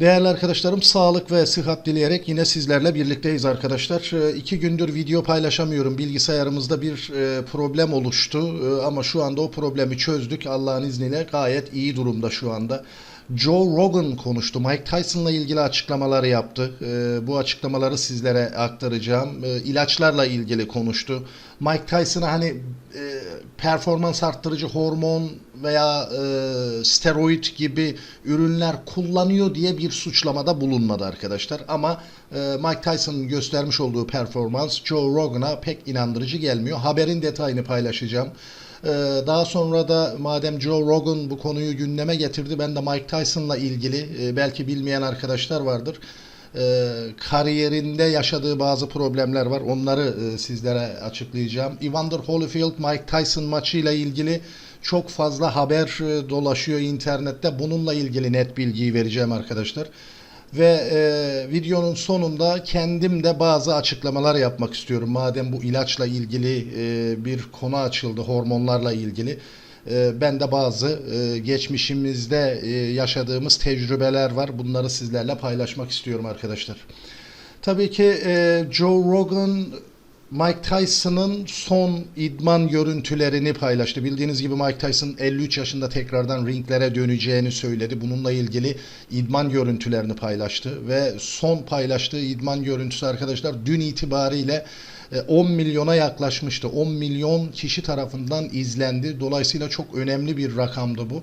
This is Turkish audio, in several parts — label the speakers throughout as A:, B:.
A: Değerli arkadaşlarım sağlık ve sıhhat dileyerek yine sizlerle birlikteyiz arkadaşlar. Ee, İki gündür video paylaşamıyorum. Bilgisayarımızda bir e, problem oluştu Ee, ama şu anda o problemi çözdük. Allah'ın izniyle gayet iyi durumda şu anda. Joe Rogan konuştu. Mike Tyson'la ilgili açıklamaları yaptı. Ee, Bu açıklamaları sizlere aktaracağım. Ee, İlaçlarla ilgili konuştu. Mike Tyson'a hani e, performans arttırıcı hormon veya e, steroid gibi ürünler kullanıyor diye bir suçlamada bulunmadı arkadaşlar. Ama e, Mike Tyson'ın göstermiş olduğu performans Joe Rogan'a pek inandırıcı gelmiyor. Haberin detayını paylaşacağım. Ee, Daha sonra da madem Joe Rogan bu konuyu gündeme getirdi ben de Mike Tyson'la ilgili e, belki bilmeyen arkadaşlar vardır. Ee, Kariyerinde yaşadığı bazı problemler var. Onları e, sizlere açıklayacağım. Evander Holyfield Mike Tyson maçıyla ilgili çok fazla haber e, dolaşıyor internette. Bununla ilgili net bilgiyi vereceğim arkadaşlar. Ve e, videonun sonunda kendim de bazı açıklamalar yapmak istiyorum. Madem bu ilaçla ilgili e, bir konu açıldı, hormonlarla ilgili. E, ben de bazı e, geçmişimizde e, yaşadığımız tecrübeler var. Bunları sizlerle paylaşmak istiyorum arkadaşlar. Tabii ki e, Joe Rogan Mike Tyson'ın son idman görüntülerini paylaştı. Bildiğiniz gibi Mike Tyson 53 yaşında tekrardan ringlere döneceğini söyledi. Bununla ilgili idman görüntülerini paylaştı ve son paylaştığı idman görüntüsü arkadaşlar dün itibariyle e, 10 milyona yaklaşmıştı. 10 milyon kişi tarafından izlendi. Dolayısıyla çok önemli bir rakamdı bu.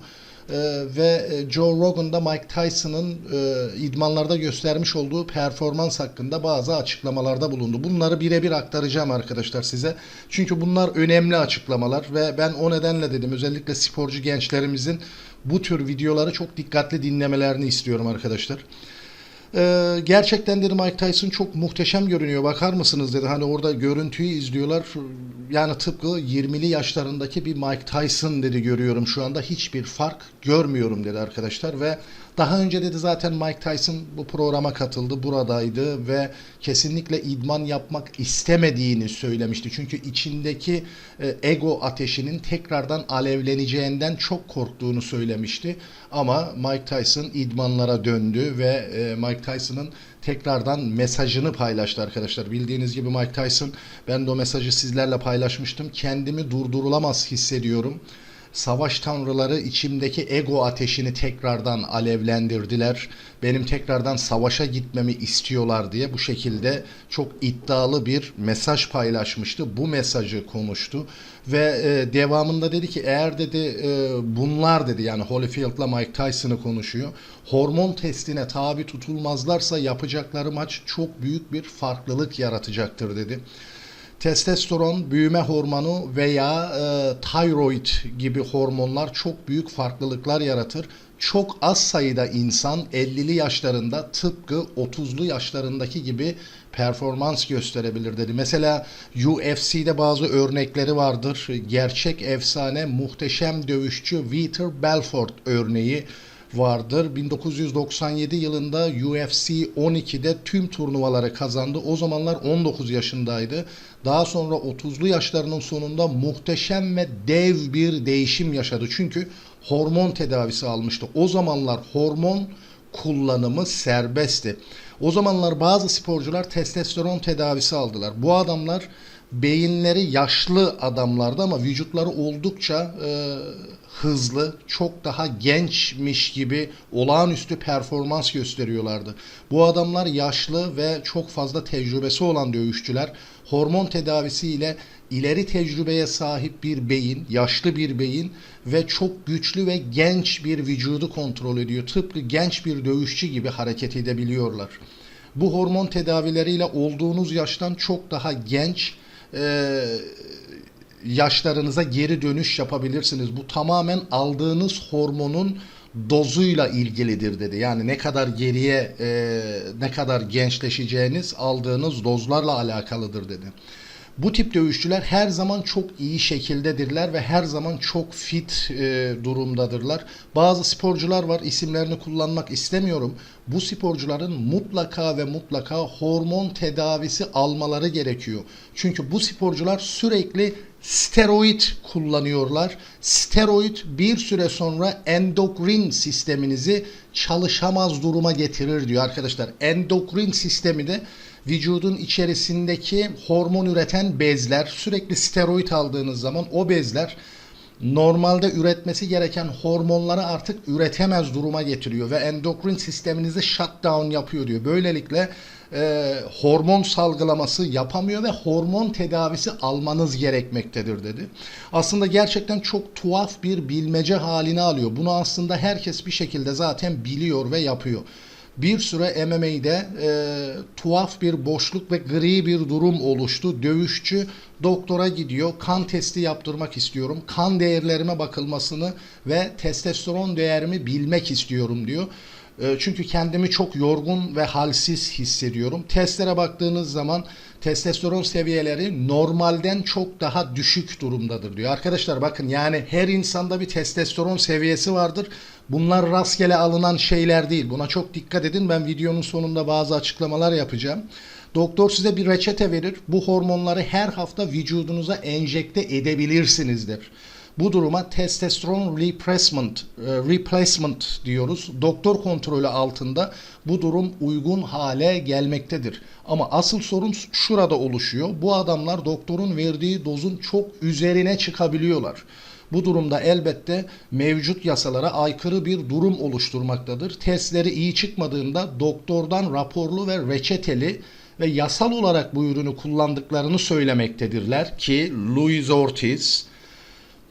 A: Ee, ve e, Joe Rogan da Mike Tyson'ın e, idmanlarda göstermiş olduğu performans hakkında bazı açıklamalarda bulundu. Bunları birebir aktaracağım arkadaşlar size. Çünkü bunlar önemli açıklamalar ve ben o nedenle dedim özellikle sporcu gençlerimizin bu tür videoları çok dikkatli dinlemelerini istiyorum arkadaşlar. Ee, gerçekten dedi Mike Tyson çok muhteşem görünüyor. Bakar mısınız dedi. Hani orada görüntüyü izliyorlar. Yani tıpkı 20'li yaşlarındaki bir Mike Tyson dedi görüyorum şu anda. Hiçbir fark görmüyorum dedi arkadaşlar ve daha önce dedi zaten Mike Tyson bu programa katıldı, buradaydı ve kesinlikle idman yapmak istemediğini söylemişti. Çünkü içindeki e, ego ateşinin tekrardan alevleneceğinden çok korktuğunu söylemişti. Ama Mike Tyson idmanlara döndü ve e, Mike Tyson'ın tekrardan mesajını paylaştı arkadaşlar. Bildiğiniz gibi Mike Tyson ben de o mesajı sizlerle paylaşmıştım. Kendimi durdurulamaz hissediyorum. Savaş tanrıları içimdeki ego ateşini tekrardan alevlendirdiler. Benim tekrardan savaşa gitmemi istiyorlar diye bu şekilde çok iddialı bir mesaj paylaşmıştı. Bu mesajı konuştu ve e, devamında dedi ki eğer dedi e, bunlar dedi yani Holyfield'la Mike Tyson'ı konuşuyor. Hormon testine tabi tutulmazlarsa yapacakları maç çok büyük bir farklılık yaratacaktır dedi testosteron, büyüme hormonu veya e, thyroid gibi hormonlar çok büyük farklılıklar yaratır. Çok az sayıda insan 50'li yaşlarında tıpkı 30'lu yaşlarındaki gibi performans gösterebilir dedi. Mesela UFC'de bazı örnekleri vardır. Gerçek efsane muhteşem dövüşçü Vitor Belfort örneği vardır. 1997 yılında UFC 12'de tüm turnuvaları kazandı. O zamanlar 19 yaşındaydı. Daha sonra 30'lu yaşlarının sonunda muhteşem ve dev bir değişim yaşadı. Çünkü hormon tedavisi almıştı. O zamanlar hormon kullanımı serbestti. O zamanlar bazı sporcular testosteron tedavisi aldılar. Bu adamlar beyinleri yaşlı adamlardı ama vücutları oldukça e, hızlı, çok daha gençmiş gibi olağanüstü performans gösteriyorlardı. Bu adamlar yaşlı ve çok fazla tecrübesi olan dövüşçüler. Hormon tedavisiyle ileri tecrübeye sahip bir beyin, yaşlı bir beyin ve çok güçlü ve genç bir vücudu kontrol ediyor. Tıpkı genç bir dövüşçü gibi hareket edebiliyorlar. Bu hormon tedavileriyle olduğunuz yaştan çok daha genç e, yaşlarınıza geri dönüş yapabilirsiniz. Bu tamamen aldığınız hormonun dozuyla ilgilidir dedi. Yani ne kadar geriye e, ne kadar gençleşeceğiniz aldığınız dozlarla alakalıdır dedi. Bu tip dövüşçüler her zaman çok iyi şekildedirler ve her zaman çok fit e, durumdadırlar. Bazı sporcular var isimlerini kullanmak istemiyorum. Bu sporcuların mutlaka ve mutlaka hormon tedavisi almaları gerekiyor. Çünkü bu sporcular sürekli steroid kullanıyorlar. Steroid bir süre sonra endokrin sisteminizi çalışamaz duruma getirir diyor arkadaşlar. Endokrin sistemi de vücudun içerisindeki hormon üreten bezler sürekli steroid aldığınız zaman o bezler normalde üretmesi gereken hormonları artık üretemez duruma getiriyor ve endokrin sisteminizi shutdown yapıyor diyor. Böylelikle e, hormon salgılaması yapamıyor ve hormon tedavisi almanız gerekmektedir dedi. Aslında gerçekten çok tuhaf bir bilmece haline alıyor. Bunu aslında herkes bir şekilde zaten biliyor ve yapıyor bir süre MMA'de e, tuhaf bir boşluk ve gri bir durum oluştu. Dövüşçü doktora gidiyor. Kan testi yaptırmak istiyorum. Kan değerlerime bakılmasını ve testosteron değerimi bilmek istiyorum diyor. E, Çünkü kendimi çok yorgun ve halsiz hissediyorum. Testlere baktığınız zaman testosteron seviyeleri normalden çok daha düşük durumdadır diyor. Arkadaşlar bakın yani her insanda bir testosteron seviyesi vardır. Bunlar rastgele alınan şeyler değil. Buna çok dikkat edin. Ben videonun sonunda bazı açıklamalar yapacağım. Doktor size bir reçete verir. Bu hormonları her hafta vücudunuza enjekte edebilirsinizdir. Bu duruma testosteron replacement, e, replacement diyoruz. Doktor kontrolü altında bu durum uygun hale gelmektedir. Ama asıl sorun şurada oluşuyor. Bu adamlar doktorun verdiği dozun çok üzerine çıkabiliyorlar. Bu durumda elbette mevcut yasalara aykırı bir durum oluşturmaktadır. Testleri iyi çıkmadığında doktordan raporlu ve reçeteli ve yasal olarak bu ürünü kullandıklarını söylemektedirler ki Louis Ortiz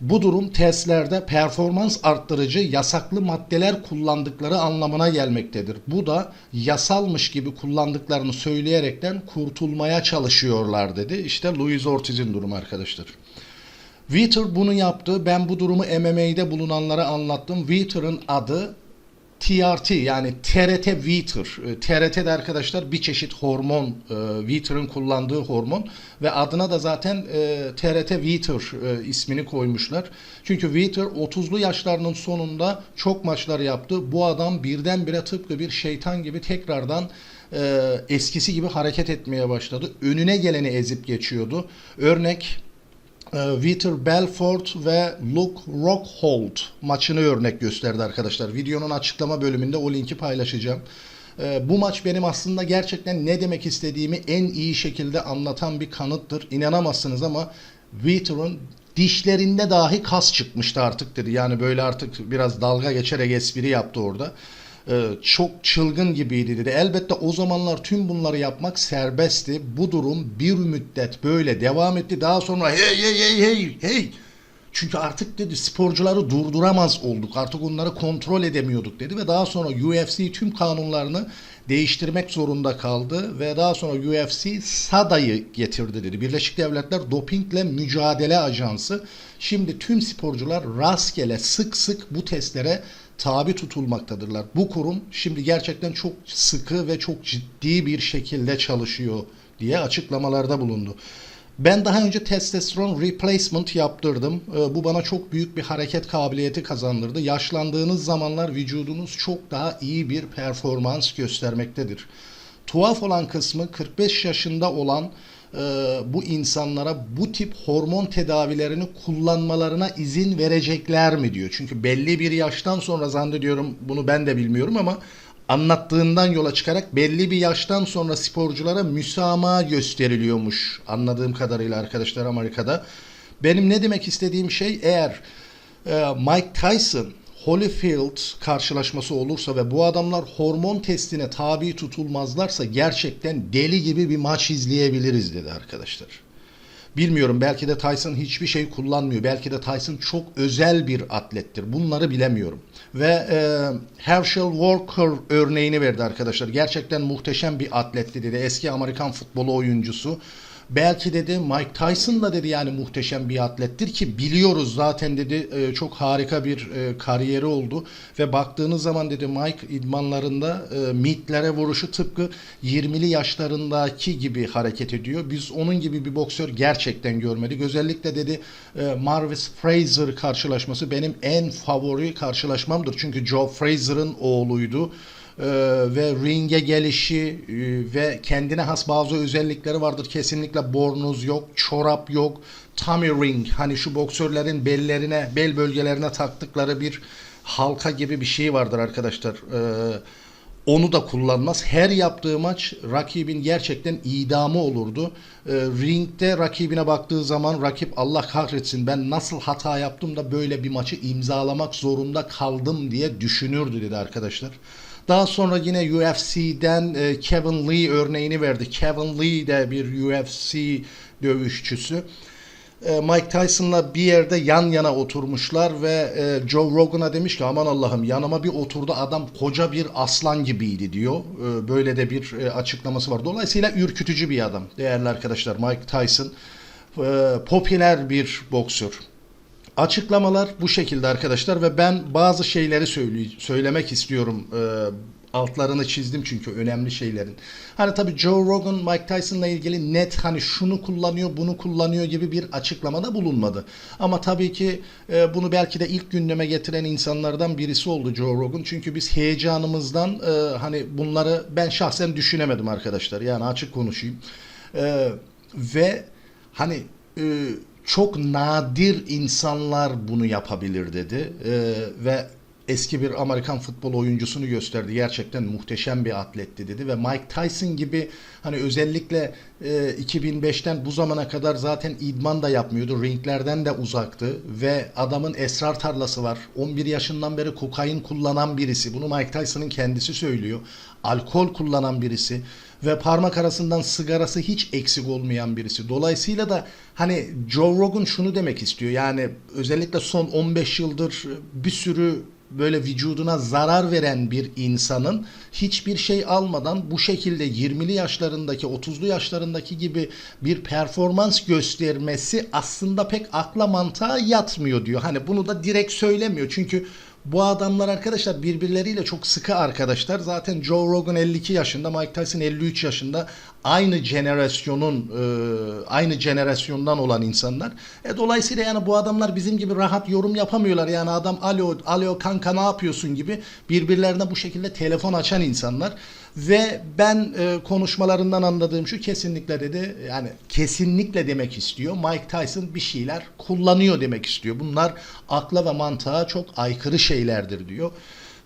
A: bu durum testlerde performans arttırıcı yasaklı maddeler kullandıkları anlamına gelmektedir. Bu da yasalmış gibi kullandıklarını söyleyerekten kurtulmaya çalışıyorlar dedi. İşte Louis Ortiz'in durumu arkadaşlar. Vitor bunu yaptı. Ben bu durumu MMA'de bulunanlara anlattım. Vitor'ın adı TRT yani TRT Vitor. E, TRT de arkadaşlar bir çeşit hormon. E, Vitor'ın kullandığı hormon ve adına da zaten e, TRT Vitor e, ismini koymuşlar. Çünkü Vitor 30'lu yaşlarının sonunda çok maçlar yaptı. Bu adam birdenbire tıpkı bir şeytan gibi tekrardan e, eskisi gibi hareket etmeye başladı. Önüne geleni ezip geçiyordu. Örnek e, Vitor Belfort ve Luke Rockhold maçını örnek gösterdi arkadaşlar. Videonun açıklama bölümünde o linki paylaşacağım. E, Bu maç benim aslında gerçekten ne demek istediğimi en iyi şekilde anlatan bir kanıttır. İnanamazsınız ama Vitor'un dişlerinde dahi kas çıkmıştı artık dedi. Yani böyle artık biraz dalga geçerek espri yaptı orada. Ee, çok çılgın gibiydi dedi. Elbette o zamanlar tüm bunları yapmak serbestti. Bu durum bir müddet böyle devam etti. Daha sonra hey hey hey hey hey çünkü artık dedi sporcuları durduramaz olduk. Artık onları kontrol edemiyorduk dedi ve daha sonra UFC tüm kanunlarını değiştirmek zorunda kaldı ve daha sonra UFC SADA'yı getirdi dedi. Birleşik Devletler Dopingle Mücadele Ajansı. Şimdi tüm sporcular rastgele sık sık bu testlere tabi tutulmaktadırlar. Bu kurum şimdi gerçekten çok sıkı ve çok ciddi bir şekilde çalışıyor diye açıklamalarda bulundu. Ben daha önce testosteron replacement yaptırdım. Ee, Bu bana çok büyük bir hareket kabiliyeti kazandırdı. Yaşlandığınız zamanlar vücudunuz çok daha iyi bir performans göstermektedir. Tuhaf olan kısmı 45 yaşında olan bu insanlara bu tip hormon tedavilerini kullanmalarına izin verecekler mi diyor. Çünkü belli bir yaştan sonra zannediyorum bunu ben de bilmiyorum ama anlattığından yola çıkarak belli bir yaştan sonra sporculara müsamaha gösteriliyormuş anladığım kadarıyla arkadaşlar Amerika'da. Benim ne demek istediğim şey eğer e, Mike Tyson Holyfield karşılaşması olursa ve bu adamlar hormon testine tabi tutulmazlarsa gerçekten deli gibi bir maç izleyebiliriz dedi arkadaşlar. Bilmiyorum belki de Tyson hiçbir şey kullanmıyor. Belki de Tyson çok özel bir atlettir. Bunları bilemiyorum. Ve e, Herschel Walker örneğini verdi arkadaşlar. Gerçekten muhteşem bir atletti dedi. Eski Amerikan futbolu oyuncusu. Belki dedi Mike Tyson da dedi yani muhteşem bir atlettir ki biliyoruz zaten dedi e, çok harika bir e, kariyeri oldu ve baktığınız zaman dedi Mike idmanlarında e, mitlere vuruşu tıpkı 20'li yaşlarındaki gibi hareket ediyor. Biz onun gibi bir boksör gerçekten görmedik. Özellikle dedi Marvis Fraser karşılaşması benim en favori karşılaşmamdır. Çünkü Joe Fraser'ın oğluydu. E, ve ringe gelişi e, ve kendine has bazı özellikleri vardır. Kesinlikle bornoz yok, çorap yok. Tummy ring hani şu boksörlerin bellerine, bel bölgelerine taktıkları bir halka gibi bir şey vardır arkadaşlar. E, onu da kullanmaz. Her yaptığı maç rakibin gerçekten idamı olurdu. E, ringde rakibine baktığı zaman rakip Allah kahretsin ben nasıl hata yaptım da böyle bir maçı imzalamak zorunda kaldım diye düşünürdü dedi arkadaşlar. Daha sonra yine UFC'den e, Kevin Lee örneğini verdi. Kevin Lee de bir UFC dövüşçüsü. E, Mike Tyson'la bir yerde yan yana oturmuşlar ve e, Joe Rogan'a demiş ki aman Allah'ım yanıma bir oturdu adam koca bir aslan gibiydi diyor. E, Böyle de bir e, açıklaması var. Dolayısıyla ürkütücü bir adam değerli arkadaşlar Mike Tyson. E, Popüler bir boksör. Açıklamalar bu şekilde arkadaşlar ve ben bazı şeyleri söyle- söylemek istiyorum. Ee, altlarını çizdim çünkü önemli şeylerin. Hani tabii Joe Rogan Mike Tyson'la ilgili net hani şunu kullanıyor bunu kullanıyor gibi bir açıklamada bulunmadı. Ama tabii ki e, bunu belki de ilk gündeme getiren insanlardan birisi oldu Joe Rogan. Çünkü biz heyecanımızdan e, hani bunları ben şahsen düşünemedim arkadaşlar. Yani açık konuşayım. E, ve hani e, çok nadir insanlar bunu yapabilir dedi. Ee, ve eski bir Amerikan futbol oyuncusunu gösterdi. Gerçekten muhteşem bir atletti dedi ve Mike Tyson gibi hani özellikle e, 2005'ten bu zamana kadar zaten idman da yapmıyordu. Ringlerden de uzaktı ve adamın esrar tarlası var. 11 yaşından beri kokain kullanan birisi. Bunu Mike Tyson'ın kendisi söylüyor. Alkol kullanan birisi ve parmak arasından sigarası hiç eksik olmayan birisi. Dolayısıyla da hani Joe Rogan şunu demek istiyor. Yani özellikle son 15 yıldır bir sürü böyle vücuduna zarar veren bir insanın hiçbir şey almadan bu şekilde 20'li yaşlarındaki 30'lu yaşlarındaki gibi bir performans göstermesi aslında pek akla mantığa yatmıyor diyor. Hani bunu da direkt söylemiyor. Çünkü bu adamlar arkadaşlar birbirleriyle çok sıkı arkadaşlar. Zaten Joe Rogan 52 yaşında, Mike Tyson 53 yaşında. Aynı jenerasyonun, e, aynı jenerasyondan olan insanlar. E, dolayısıyla yani bu adamlar bizim gibi rahat yorum yapamıyorlar. Yani adam alo, alo kanka ne yapıyorsun gibi birbirlerine bu şekilde telefon açan insanlar. Ve ben e, konuşmalarından anladığım şu kesinlikle dedi yani kesinlikle demek istiyor. Mike Tyson bir şeyler kullanıyor demek istiyor. Bunlar akla ve mantığa çok aykırı şeylerdir diyor.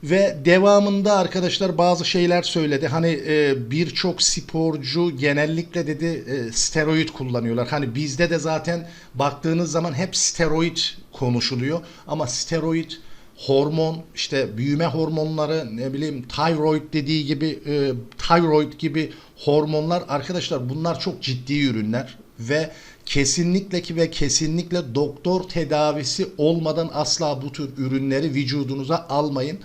A: Ve devamında arkadaşlar bazı şeyler söyledi. Hani e, birçok sporcu genellikle dedi e, steroid kullanıyorlar. Hani bizde de zaten baktığınız zaman hep steroid konuşuluyor. Ama steroid hormon işte büyüme hormonları ne bileyim thyroid dediği gibi e, thyroid gibi hormonlar arkadaşlar bunlar çok ciddi ürünler ve kesinlikle ki ve kesinlikle doktor tedavisi olmadan asla bu tür ürünleri vücudunuza almayın.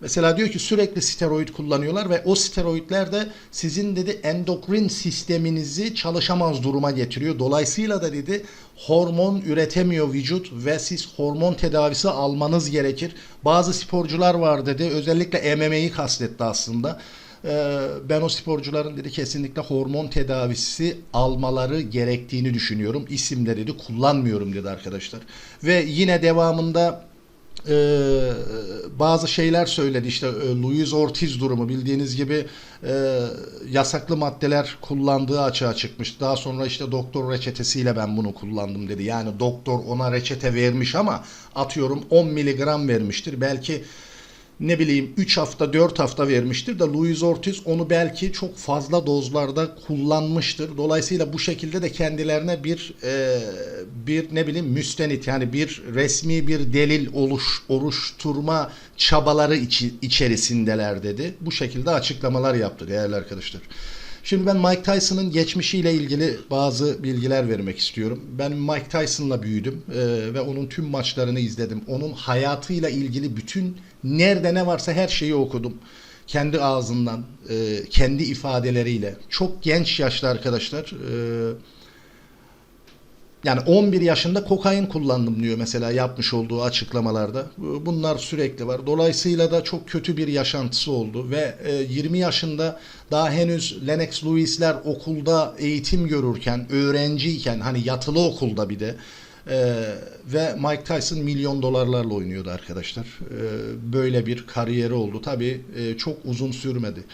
A: Mesela diyor ki sürekli steroid kullanıyorlar ve o steroidler de sizin dedi endokrin sisteminizi çalışamaz duruma getiriyor. Dolayısıyla da dedi hormon üretemiyor vücut ve siz hormon tedavisi almanız gerekir. Bazı sporcular var dedi özellikle MMA'yi kastetti aslında. Ee, ben o sporcuların dedi kesinlikle hormon tedavisi almaları gerektiğini düşünüyorum. İsimleri dedi kullanmıyorum dedi arkadaşlar. Ve yine devamında e, bazı şeyler söyledi işte e, Luis Ortiz durumu bildiğiniz gibi e, yasaklı maddeler kullandığı açığa çıkmış. Daha sonra işte doktor reçetesiyle ben bunu kullandım dedi. Yani doktor ona reçete vermiş ama atıyorum 10 miligram vermiştir. Belki ne bileyim 3 hafta 4 hafta vermiştir de Luis Ortiz onu belki çok fazla dozlarda kullanmıştır. Dolayısıyla bu şekilde de kendilerine bir e, bir ne bileyim müstenit yani bir resmi bir delil oluş oluşturma çabaları içi, içerisindeler dedi. Bu şekilde açıklamalar yaptı değerli arkadaşlar. Şimdi ben Mike Tyson'ın geçmişiyle ilgili bazı bilgiler vermek istiyorum. Ben Mike Tyson'la büyüdüm e, ve onun tüm maçlarını izledim. Onun hayatıyla ilgili bütün nerede ne varsa her şeyi okudum. Kendi ağzından, e, kendi ifadeleriyle. Çok genç yaşta arkadaşlar. E, yani 11 yaşında kokain kullandım diyor mesela yapmış olduğu açıklamalarda. Bunlar sürekli var. Dolayısıyla da çok kötü bir yaşantısı oldu ve e, 20 yaşında daha henüz Lennox Lewis'ler okulda eğitim görürken, öğrenciyken hani yatılı okulda bir de Ee, ve Mike Tyson milyon dolarlarla oynuyordu arkadaşlar. Ee, böyle bir kariyeri oldu. Tabii e, çok uzun sürmedi.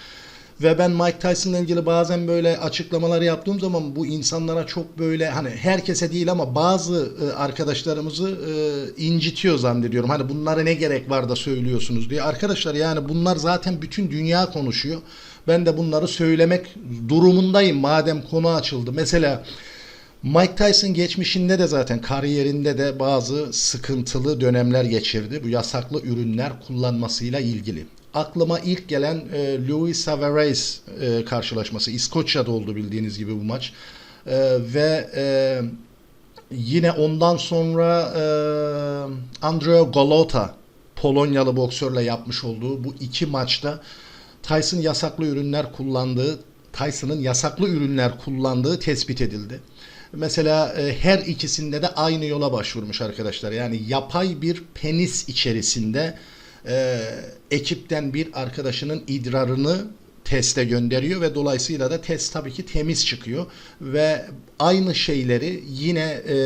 A: Ve ben Mike Tyson'la ilgili bazen böyle açıklamalar yaptığım zaman bu insanlara çok böyle hani herkese değil ama bazı e, arkadaşlarımızı e, incitiyor zannediyorum. Hani bunlara ne gerek var da söylüyorsunuz diye. Arkadaşlar yani bunlar zaten bütün dünya konuşuyor. Ben de bunları söylemek durumundayım madem konu açıldı. Mesela Mike Tyson geçmişinde de zaten kariyerinde de bazı sıkıntılı dönemler geçirdi. Bu yasaklı ürünler kullanmasıyla ilgili. Aklıma ilk gelen e, Louis Savares e, karşılaşması. İskoçya'da oldu bildiğiniz gibi bu maç. E, ve e, yine ondan sonra e, Andrea Golota Polonyalı boksörle yapmış olduğu bu iki maçta Tyson yasaklı ürünler kullandığı, Tyson'ın yasaklı ürünler kullandığı tespit edildi. Mesela e, her ikisinde de aynı yola başvurmuş arkadaşlar. Yani yapay bir penis içerisinde e, ekipten bir arkadaşının idrarını teste gönderiyor ve dolayısıyla da test tabii ki temiz çıkıyor ve aynı şeyleri yine e,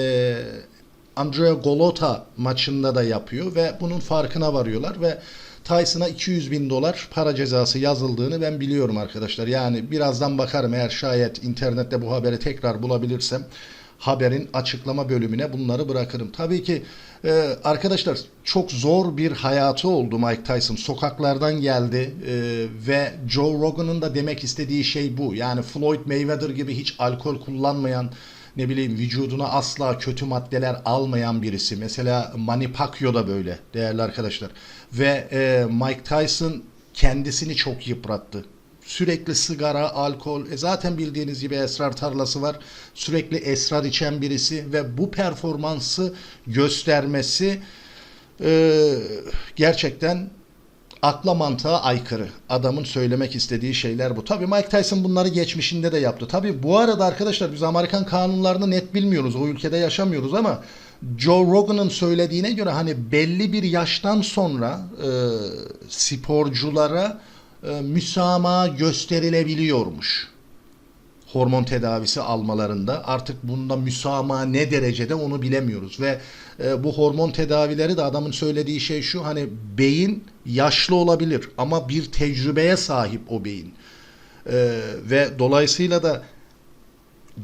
A: Andrea Golota maçında da yapıyor ve bunun farkına varıyorlar ve Tyson'a 200 bin dolar para cezası yazıldığını ben biliyorum arkadaşlar. Yani birazdan bakarım eğer şayet internette bu haberi tekrar bulabilirsem haberin açıklama bölümüne bunları bırakırım. Tabii ki e, arkadaşlar çok zor bir hayatı oldu Mike Tyson. Sokaklardan geldi e, ve Joe Rogan'ın da demek istediği şey bu. Yani Floyd Mayweather gibi hiç alkol kullanmayan ne bileyim vücuduna asla kötü maddeler almayan birisi. Mesela Manny Pacquiao da böyle değerli arkadaşlar. Ve e, Mike Tyson kendisini çok yıprattı. Sürekli sigara, alkol, e zaten bildiğiniz gibi esrar tarlası var. Sürekli esrar içen birisi ve bu performansı göstermesi e, gerçekten akla mantığa aykırı. Adamın söylemek istediği şeyler bu. Tabii Mike Tyson bunları geçmişinde de yaptı. Tabii bu arada arkadaşlar biz Amerikan kanunlarını net bilmiyoruz. O ülkede yaşamıyoruz ama Joe Rogan'ın söylediğine göre hani belli bir yaştan sonra e, sporculara e, müsamaha gösterilebiliyormuş. Hormon tedavisi almalarında artık bunda müsamaha ne derecede onu bilemiyoruz ve e, bu hormon tedavileri de adamın söylediği şey şu hani beyin yaşlı olabilir ama bir tecrübeye sahip o beyin E, ve dolayısıyla da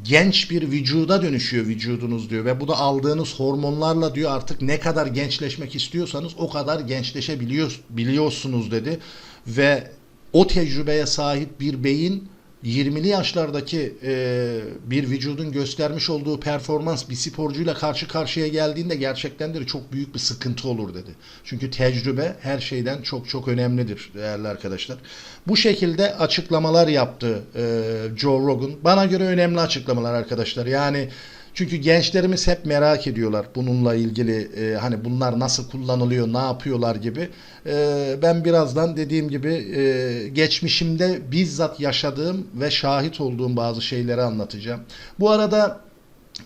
A: genç bir vücuda dönüşüyor vücudunuz diyor ve bu da aldığınız hormonlarla diyor artık ne kadar gençleşmek istiyorsanız o kadar gençleşebiliyor biliyorsunuz dedi ve o tecrübeye sahip bir beyin 20'li yaşlardaki e, bir vücudun göstermiş olduğu performans bir sporcuyla karşı karşıya geldiğinde gerçekten de çok büyük bir sıkıntı olur dedi. Çünkü tecrübe her şeyden çok çok önemlidir değerli arkadaşlar. Bu şekilde açıklamalar yaptı e, Joe Rogan. Bana göre önemli açıklamalar arkadaşlar. Yani çünkü gençlerimiz hep merak ediyorlar bununla ilgili e, hani bunlar nasıl kullanılıyor, ne yapıyorlar gibi. E, ben birazdan dediğim gibi e, geçmişimde bizzat yaşadığım ve şahit olduğum bazı şeyleri anlatacağım. Bu arada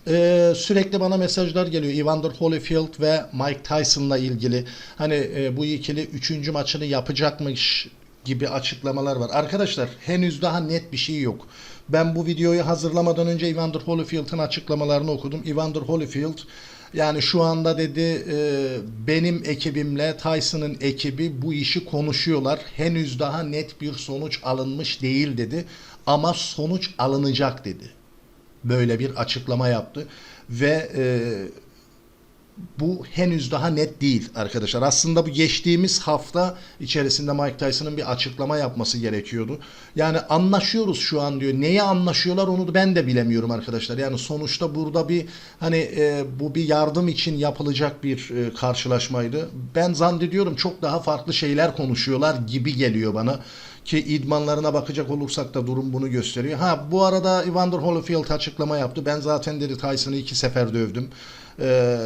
A: ee, sürekli bana mesajlar geliyor Evander Holyfield ve Mike Tyson'la ilgili. Hani e, bu ikili üçüncü maçını yapacakmış gibi açıklamalar var. Arkadaşlar henüz daha net bir şey yok. Ben bu videoyu hazırlamadan önce Evander Holyfield'ın açıklamalarını okudum. Evander Holyfield yani şu anda dedi e, benim ekibimle Tyson'ın ekibi bu işi konuşuyorlar. Henüz daha net bir sonuç alınmış değil dedi. Ama sonuç alınacak dedi. Böyle bir açıklama yaptı. Ve e, bu henüz daha net değil arkadaşlar. Aslında bu geçtiğimiz hafta içerisinde Mike Tyson'ın bir açıklama yapması gerekiyordu. Yani anlaşıyoruz şu an diyor. Neye anlaşıyorlar onu da ben de bilemiyorum arkadaşlar. Yani sonuçta burada bir hani e, bu bir yardım için yapılacak bir e, karşılaşmaydı. Ben zannediyorum çok daha farklı şeyler konuşuyorlar gibi geliyor bana ki idmanlarına bakacak olursak da durum bunu gösteriyor. Ha bu arada Evander Holyfield açıklama yaptı. Ben zaten dedi Tyson'ı iki sefer dövdüm. Ee,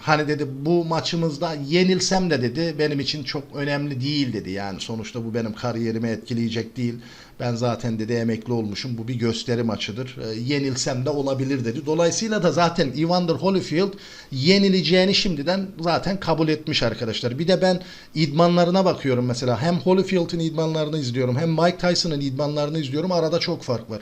A: hani dedi bu maçımızda yenilsem de dedi benim için çok önemli değil dedi. Yani sonuçta bu benim kariyerimi etkileyecek değil. Ben zaten dedi emekli olmuşum. Bu bir gösteri maçıdır. Ee, yenilsem de olabilir dedi. Dolayısıyla da zaten Evander Holyfield yenileceğini şimdiden zaten kabul etmiş arkadaşlar. Bir de ben idmanlarına bakıyorum mesela. Hem Holyfield'in idmanlarını izliyorum hem Mike Tyson'ın idmanlarını izliyorum. Arada çok fark var.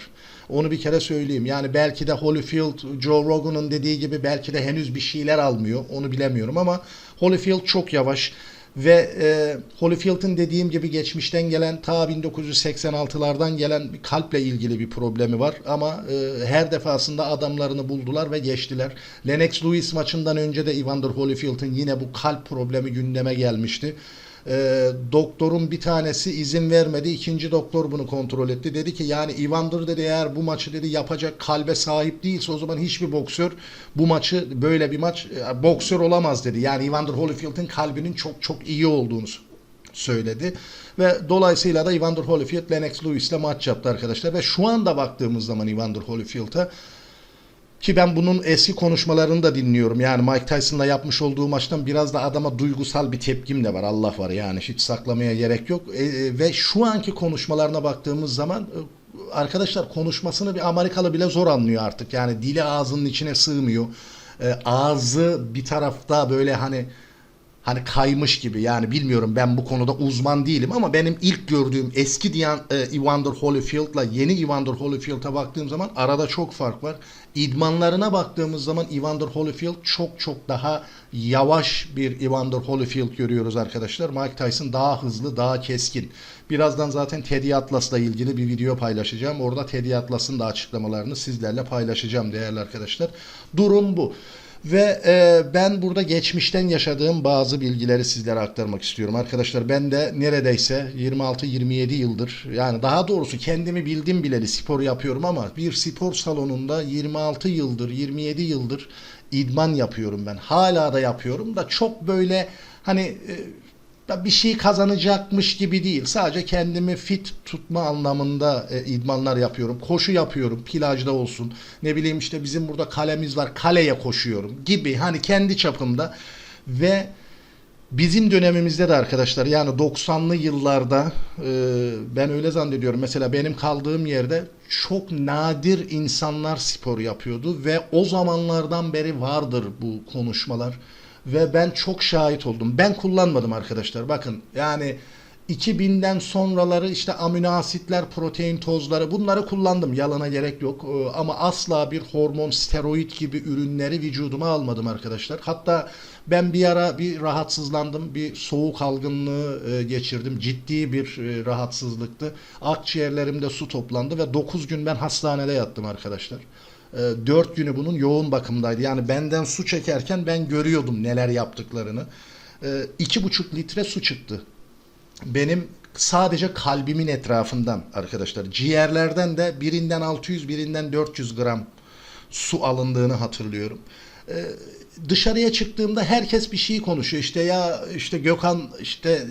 A: Onu bir kere söyleyeyim. Yani belki de Holyfield, Joe Rogan'ın dediği gibi belki de henüz bir şeyler almıyor. Onu bilemiyorum ama Holyfield çok yavaş. Ve e, Holyfield'ın dediğim gibi geçmişten gelen ta 1986'lardan gelen bir kalple ilgili bir problemi var. Ama e, her defasında adamlarını buldular ve geçtiler. Lennox Lewis maçından önce de Evander Holyfield'ın yine bu kalp problemi gündeme gelmişti. E, doktorun bir tanesi izin vermedi. İkinci doktor bunu kontrol etti. Dedi ki yani Evander dedi eğer bu maçı dedi yapacak kalbe sahip değilse o zaman hiçbir boksör bu maçı böyle bir maç e, boksör olamaz dedi. Yani Evander Holyfield'ın kalbinin çok çok iyi olduğunu söyledi. Ve dolayısıyla da Evander Holyfield Lennox Lewis'le maç yaptı arkadaşlar. Ve şu anda baktığımız zaman Evander Holyfield'a ki ben bunun eski konuşmalarını da dinliyorum. Yani Mike Tyson'la yapmış olduğu maçtan biraz da adama duygusal bir tepkim de var. Allah var yani hiç saklamaya gerek yok. E, e, ve şu anki konuşmalarına baktığımız zaman e, arkadaşlar konuşmasını bir Amerikalı bile zor anlıyor artık. Yani dili ağzının içine sığmıyor. E, ağzı bir tarafta böyle hani hani kaymış gibi yani bilmiyorum ben bu konuda uzman değilim ama benim ilk gördüğüm eski Dian, e, Evander Holyfield'la yeni Evander Holyfield'a baktığım zaman arada çok fark var. İdmanlarına baktığımız zaman Evander Holyfield çok çok daha yavaş bir Evander Holyfield görüyoruz arkadaşlar. Mike Tyson daha hızlı, daha keskin. Birazdan zaten Teddy Atlas'la ilgili bir video paylaşacağım. Orada Teddy Atlas'ın da açıklamalarını sizlerle paylaşacağım değerli arkadaşlar. Durum bu. Ve e, ben burada geçmişten yaşadığım bazı bilgileri sizlere aktarmak istiyorum. Arkadaşlar ben de neredeyse 26-27 yıldır yani daha doğrusu kendimi bildim bileli spor yapıyorum ama bir spor salonunda 26 yıldır 27 yıldır idman yapıyorum ben. Hala da yapıyorum da çok böyle hani e, da bir şey kazanacakmış gibi değil. Sadece kendimi fit tutma anlamında e, idmanlar yapıyorum. Koşu yapıyorum. Plajda olsun. Ne bileyim işte bizim burada kalemiz var. Kaleye koşuyorum gibi. Hani kendi çapımda ve Bizim dönemimizde de arkadaşlar yani 90'lı yıllarda e, ben öyle zannediyorum. Mesela benim kaldığım yerde çok nadir insanlar spor yapıyordu ve o zamanlardan beri vardır bu konuşmalar ve ben çok şahit oldum. Ben kullanmadım arkadaşlar. Bakın yani 2000'den sonraları işte amino asitler, protein tozları bunları kullandım. Yalana gerek yok. Ee, Ama asla bir hormon, steroid gibi ürünleri vücuduma almadım arkadaşlar. Hatta ben bir ara bir rahatsızlandım. Bir soğuk algınlığı e, geçirdim. Ciddi bir e, rahatsızlıktı. Akciğerlerimde su toplandı ve 9 gün ben hastanede yattım arkadaşlar. 4 günü bunun yoğun bakımdaydı. Yani benden su çekerken ben görüyordum neler yaptıklarını. 2,5 litre su çıktı. Benim sadece kalbimin etrafından arkadaşlar. Ciğerlerden de birinden 600 birinden 400 gram su alındığını hatırlıyorum. Ee, dışarıya çıktığımda herkes bir şey konuşuyor. İşte ya işte Gökhan işte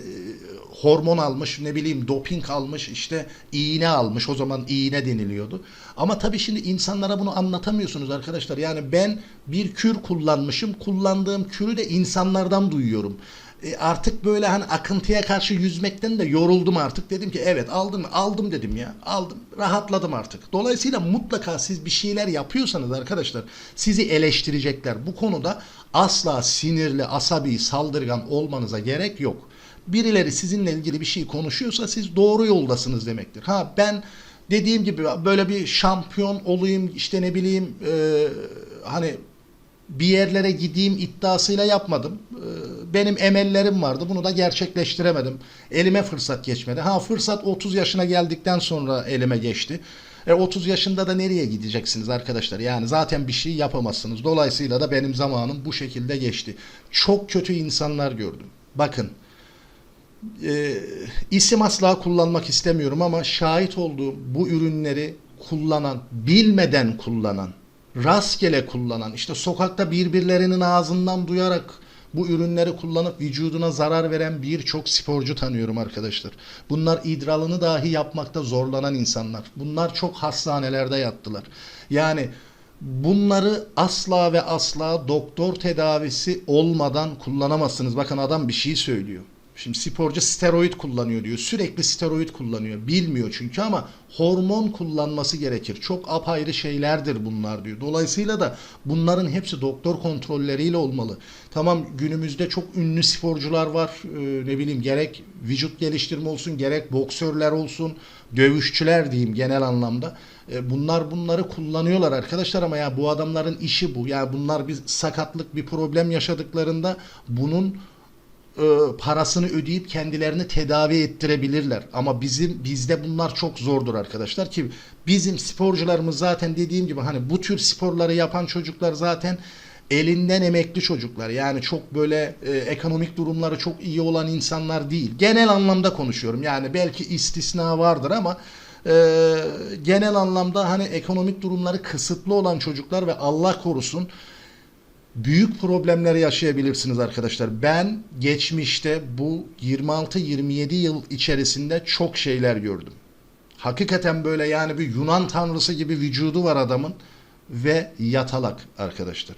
A: hormon almış, ne bileyim doping almış, işte iğne almış. O zaman iğne deniliyordu. Ama tabii şimdi insanlara bunu anlatamıyorsunuz arkadaşlar. Yani ben bir kür kullanmışım. Kullandığım kürü de insanlardan duyuyorum. E artık böyle hani akıntıya karşı yüzmekten de yoruldum artık. Dedim ki evet aldım aldım dedim ya. Aldım. Rahatladım artık. Dolayısıyla mutlaka siz bir şeyler yapıyorsanız arkadaşlar sizi eleştirecekler. Bu konuda asla sinirli, asabi, saldırgan olmanıza gerek yok. Birileri sizinle ilgili bir şey konuşuyorsa siz doğru yoldasınız demektir. Ha ben dediğim gibi böyle bir şampiyon olayım işte ne bileyim e, hani bir yerlere gideyim iddiasıyla yapmadım. Ee, Benim emellerim vardı. Bunu da gerçekleştiremedim. Elime fırsat geçmedi. Ha fırsat 30 yaşına geldikten sonra elime geçti. E 30 yaşında da nereye gideceksiniz arkadaşlar? Yani zaten bir şey yapamazsınız. Dolayısıyla da benim zamanım bu şekilde geçti. Çok kötü insanlar gördüm. Bakın e, isim asla kullanmak istemiyorum ama şahit olduğum bu ürünleri kullanan, bilmeden kullanan rastgele kullanan, işte sokakta birbirlerinin ağzından duyarak bu ürünleri kullanıp vücuduna zarar veren birçok sporcu tanıyorum arkadaşlar. Bunlar idralını dahi yapmakta zorlanan insanlar. Bunlar çok hastanelerde yattılar. Yani bunları asla ve asla doktor tedavisi olmadan kullanamazsınız. Bakın adam bir şey söylüyor. Şimdi sporcu steroid kullanıyor diyor. Sürekli steroid kullanıyor. Bilmiyor çünkü ama hormon kullanması gerekir. Çok apayrı şeylerdir bunlar diyor. Dolayısıyla da bunların hepsi doktor kontrolleriyle olmalı. Tamam günümüzde çok ünlü sporcular var. Ee, ne bileyim gerek vücut geliştirme olsun gerek boksörler olsun dövüşçüler diyeyim genel anlamda. Ee, bunlar bunları kullanıyorlar arkadaşlar ama ya bu adamların işi bu. Yani bunlar bir sakatlık bir problem yaşadıklarında bunun e, parasını ödeyip kendilerini tedavi ettirebilirler. Ama bizim bizde bunlar çok zordur arkadaşlar ki bizim sporcularımız zaten dediğim gibi hani bu tür sporları yapan çocuklar zaten elinden emekli çocuklar. Yani çok böyle e, ekonomik durumları çok iyi olan insanlar değil. Genel anlamda konuşuyorum. Yani belki istisna vardır ama e, genel anlamda hani ekonomik durumları kısıtlı olan çocuklar ve Allah korusun büyük problemleri yaşayabilirsiniz arkadaşlar. Ben geçmişte bu 26-27 yıl içerisinde çok şeyler gördüm. Hakikaten böyle yani bir Yunan tanrısı gibi vücudu var adamın ve yatalak arkadaşlar.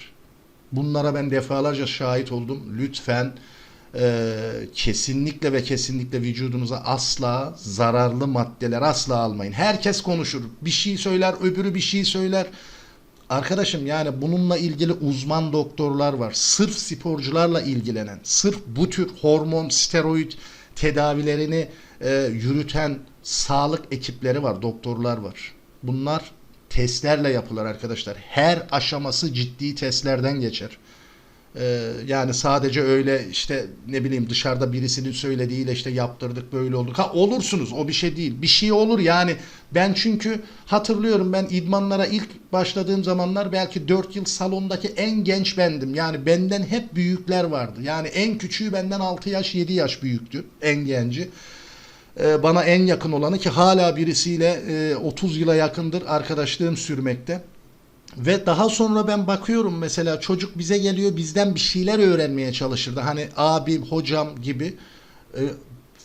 A: Bunlara ben defalarca şahit oldum. Lütfen e, kesinlikle ve kesinlikle vücudunuza asla zararlı maddeler asla almayın. Herkes konuşur. Bir şey söyler, öbürü bir şey söyler. Arkadaşım yani bununla ilgili uzman doktorlar var. Sırf sporcularla ilgilenen, sırf bu tür hormon, steroid tedavilerini e, yürüten sağlık ekipleri var, doktorlar var. Bunlar testlerle yapılır arkadaşlar. Her aşaması ciddi testlerden geçer. Ee, yani sadece öyle işte ne bileyim dışarıda birisinin söylediğiyle işte yaptırdık böyle olduk. Ha olursunuz o bir şey değil. Bir şey olur yani ben çünkü hatırlıyorum ben idmanlara ilk başladığım zamanlar belki 4 yıl salondaki en genç bendim. Yani benden hep büyükler vardı. Yani en küçüğü benden 6 yaş 7 yaş büyüktü en genci. Ee, bana en yakın olanı ki hala birisiyle e, 30 yıla yakındır arkadaşlığım sürmekte. Ve daha sonra ben bakıyorum mesela çocuk bize geliyor bizden bir şeyler öğrenmeye çalışırdı. Hani abim, hocam gibi. Ee,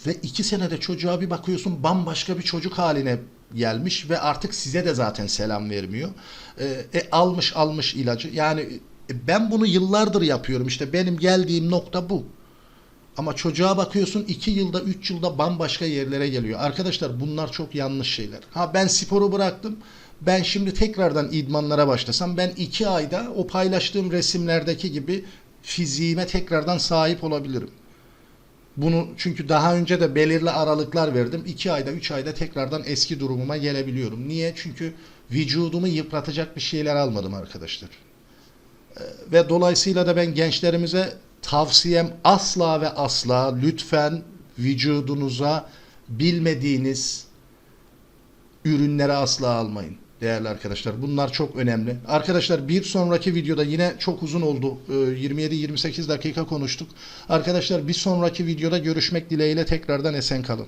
A: ve iki senede çocuğa bir bakıyorsun bambaşka bir çocuk haline gelmiş ve artık size de zaten selam vermiyor. Ee, e, almış almış ilacı. Yani e, ben bunu yıllardır yapıyorum. İşte benim geldiğim nokta bu. Ama çocuğa bakıyorsun 2 yılda 3 yılda bambaşka yerlere geliyor. Arkadaşlar bunlar çok yanlış şeyler. Ha ben sporu bıraktım. Ben şimdi tekrardan idmanlara başlasam ben 2 ayda o paylaştığım resimlerdeki gibi fiziğime tekrardan sahip olabilirim. Bunu çünkü daha önce de belirli aralıklar verdim. 2 ayda 3 ayda tekrardan eski durumuma gelebiliyorum. Niye? Çünkü vücudumu yıpratacak bir şeyler almadım arkadaşlar. Ee, Ve dolayısıyla da ben gençlerimize tavsiyem asla ve asla lütfen vücudunuza bilmediğiniz ürünleri asla almayın değerli arkadaşlar. Bunlar çok önemli. Arkadaşlar bir sonraki videoda yine çok uzun oldu. Ee, 27-28 dakika konuştuk. Arkadaşlar bir sonraki videoda görüşmek dileğiyle tekrardan esen kalın.